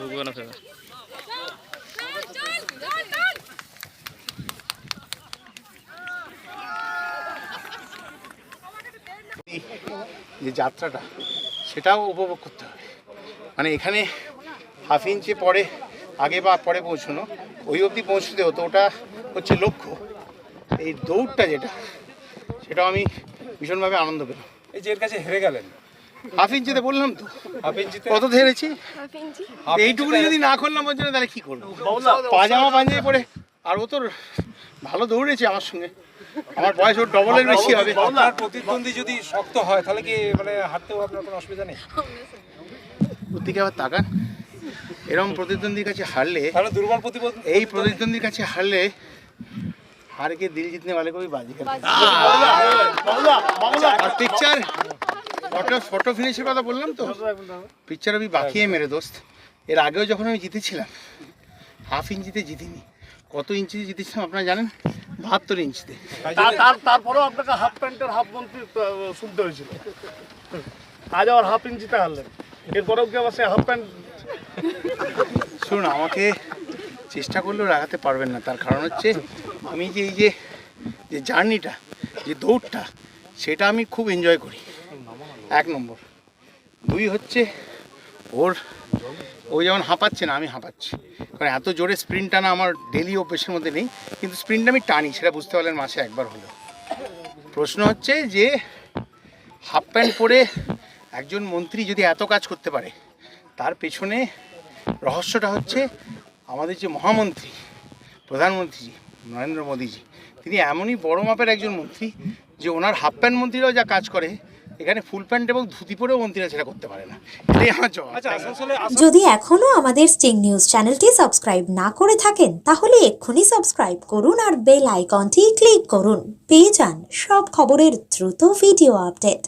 ঢুকবে না ফেরা। যে যাত্রাটা সেটাও উপভোগ করতে হবে। মানে এখানে হাফ ইঞ্চে পরে আগে বা পরে পৌঁছানো ওই অবধি পৌঁছতে হতো ওটা হচ্ছে লক্ষ্য। এই দৌড়টা যেটা সেটাও আমি ভীষণভাবে আনন্দ পেলাম। এই যে এর কাছে হেরে গেলেন। হাফ ইঞ্চিতে বললাম তো হাফ ইঞ্চিতে কত হেরেছি হাফ এইটুকুনি যদি না করলাম ওর জন্য তাহলে কি করবো পাজামা পাঞ্জাবি পরে আর ও তো ভালো দৌড়েছে আমার সঙ্গে আমার বয়স ওর ডবলের বেশি হবে আপনার প্রতিদ্বন্দ্বী যদি শক্ত হয় তাহলে কি মানে হারতেও আপনার কোনো অসুবিধা নেই ওর দিকে আবার তাকান এরকম প্রতিদ্বন্দ্বীর কাছে হারলে তাহলে দুর্বল প্রতিদ্বন্দ্বী এই প্রতিদ্বন্দ্বীর কাছে হারলে हार के दिल जीतने वाले को भी बाजी कर আর পিকচার ফটো ফটো ফিনিশের কথা বললাম তো? পিকচার আমি বাকি মেরে দোস্ত। এর আগেও যখন আমি জিতেছিলাম হাফ ইঞ্চিতে জিতিনি। কত ইঞ্চিতে জিতেছিলাম আপনারা জানেন? বাহাত্তর ইঞ্চিতে। তার- তার তারপরেও আপনাকে হাফ প্যান্টের হাফ মন্ত্রী শুনতে হয়েছিল। আজ আবার হাফ ইঞ্চিতে হারলেন। এরপরেও কি আবার সে হাফ প্যান্ট? শুনুন আমাকে চেষ্টা করলেও রাখাতে পারবেন না। তার কারণ হচ্ছে আমি যে এই যে যে জার্নিটা যে দৌড়টা সেটা আমি খুব এনজয় করি। এক নম্বর। দুই হচ্ছে ওর, ও যেমন হাঁপাচ্ছে না, আমি হাঁপাচ্ছি। কারণ এত জোরে স্প্রিন্ট টানা আমার ডেলি অভ্যেসের মধ্যে নেই, কিন্তু স্প্রিন্ট আমি টানি, সেটা বুঝতে পারলেন মাসে একবার হলো। প্রশ্ন হচ্ছে যে হাফ প্যান্ট পরে একজন মন্ত্রী যদি এত কাজ করতে পারে, তার পেছনে রহস্যটা হচ্ছে আমাদের যে মহামন্ত্রী, প্রধানমন্ত্রী নরেন্দ্র মোদীজি, তিনি এমনই বড় মাপের একজন মন্ত্রী যে ওনার হাফ প্যান্ট মন্ত্রীরাও যা কাজ করে এখানে ফুল প্যান্ট এবং ধুতি পরেও মন্ত্রীরা সেটা করতে পারে না। এটাই আমার জবাব। আচ্ছা আসানসোলে যদি এখনও আমাদের স্টিং নিউজ চ্যানেলটি সাবস্ক্রাইব না করে থাকেন তাহলে এক্ষুনি সাবস্ক্রাইব করুন আর বেল আইকনটি ক্লিক করুন। পেয়ে যান সব খবরের দ্রুত ভিডিও আপডেট